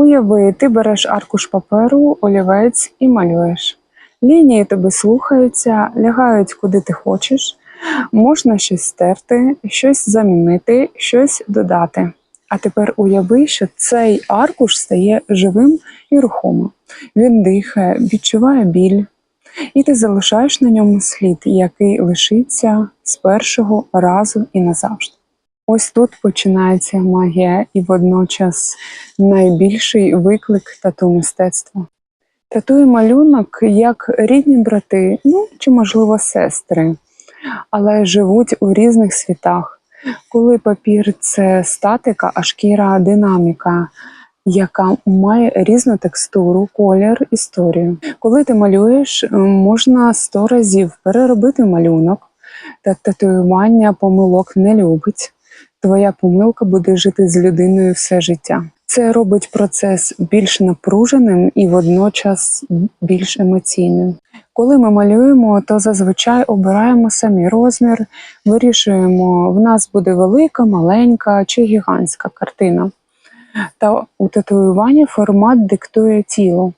Уяви, ти береш аркуш паперу, олівець і малюєш. Лінії тебе слухаються, лягають куди ти хочеш. Можна щось стерти, щось замінити, щось додати. А тепер уяви, що цей аркуш стає живим і рухомим. Він дихає, відчуває біль, і ти залишаєш на ньому слід, який лишиться з першого разу і назавжди. Ось тут починається магія і водночас найбільший виклик тату мистецтва. Татує малюнок як рідні брати, ну чи, можливо, сестри, але живуть у різних світах. Коли папір це статика, а шкіра динаміка, яка має різну текстуру, колір, історію. Коли ти малюєш, можна сто разів переробити малюнок, та татуювання помилок не любить. Твоя помилка буде жити з людиною все життя. Це робить процес більш напруженим і водночас більш емоційним. Коли ми малюємо, то зазвичай обираємо самі розмір, вирішуємо, в нас буде велика, маленька чи гігантська картина. Та у татуюванні формат диктує тіло,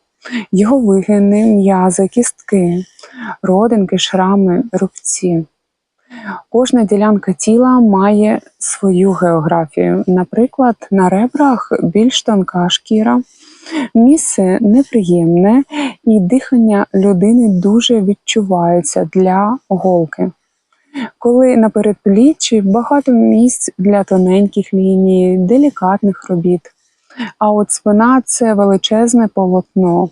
його вигини, м'язи, кістки, родинки, шрами, рубці. Кожна ділянка тіла має свою географію. Наприклад, на ребрах більш тонка шкіра, місце неприємне, і дихання людини дуже відчувається для голки. Коли на передпліччі багато місць для тоненьких ліній, делікатних робіт. А от спина це величезне полотно,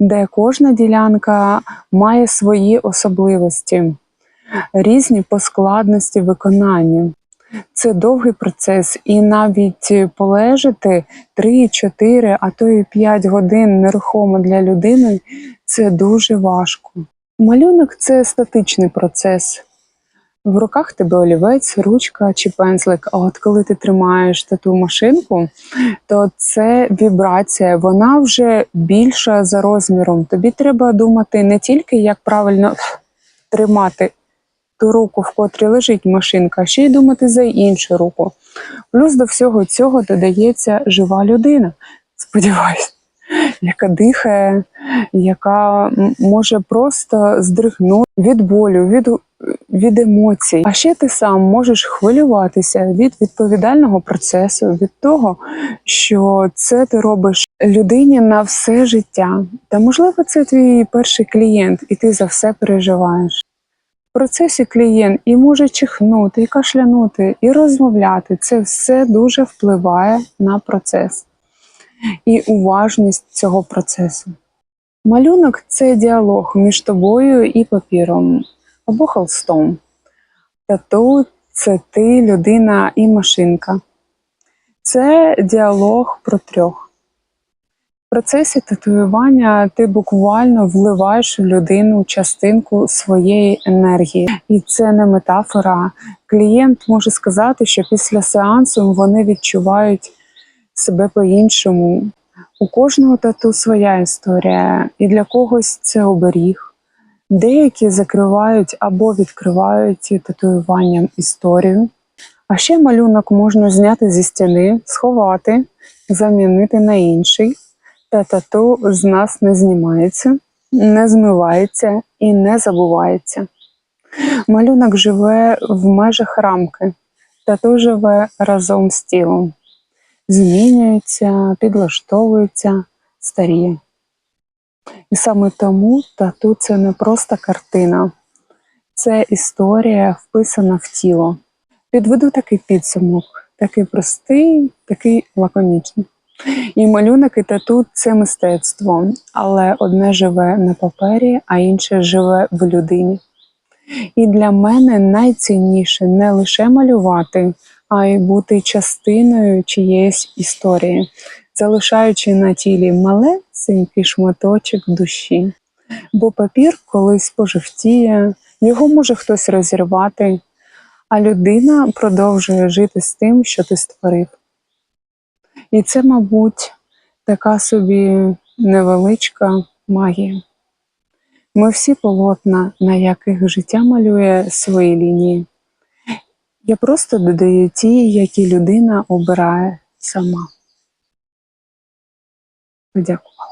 де кожна ділянка має свої особливості різні по складності виконання. Це довгий процес, і навіть полежати 3-4, а то і 5 годин нерухомо для людини це дуже важко. Малюнок це статичний процес. В руках тебе олівець, ручка чи пензлик. А от коли ти тримаєш тату машинку, то це вібрація, вона вже більша за розміром. Тобі треба думати не тільки, як правильно тримати ту руку, в котрій лежить машинка, ще й думати за іншу руку. Плюс до всього цього додається жива людина, сподіваюся, яка дихає, яка може просто здригнути від болю, від, від емоцій. А ще ти сам можеш хвилюватися від відповідального процесу, від того, що це ти робиш людині на все життя. Та можливо, це твій перший клієнт, і ти за все переживаєш. Процесі клієнт і може чихнути, і кашлянути, і розмовляти. Це все дуже впливає на процес і уважність цього процесу. Малюнок це діалог між тобою і папіром або холстом. Тату це ти, людина і машинка. Це діалог про трьох. В процесі татуювання ти буквально вливаєш у людину частинку своєї енергії, і це не метафора. Клієнт може сказати, що після сеансу вони відчувають себе по-іншому. У кожного тату своя історія, і для когось це оберіг. Деякі закривають або відкривають татуюванням історію. А ще малюнок можна зняти зі стіни, сховати, замінити на інший та тату з нас не знімається, не змивається і не забувається. Малюнок живе в межах рамки, тату живе разом з тілом, змінюється, підлаштовується, старіє. І саме тому тату це не просто картина, це історія, вписана в тіло. Підведу такий підсумок, такий простий, такий лаконічний. І малюнок і тату це мистецтво, але одне живе на папері, а інше живе в людині. І для мене найцінніше не лише малювати, а й бути частиною чиєїсь історії, залишаючи на тілі малесенький шматочок душі. Бо папір колись пожовтіє, його може хтось розірвати, а людина продовжує жити з тим, що ти створив. І це, мабуть, така собі невеличка магія. Ми всі полотна, на яких життя малює свої лінії. Я просто додаю ті, які людина обирає сама. подякувала.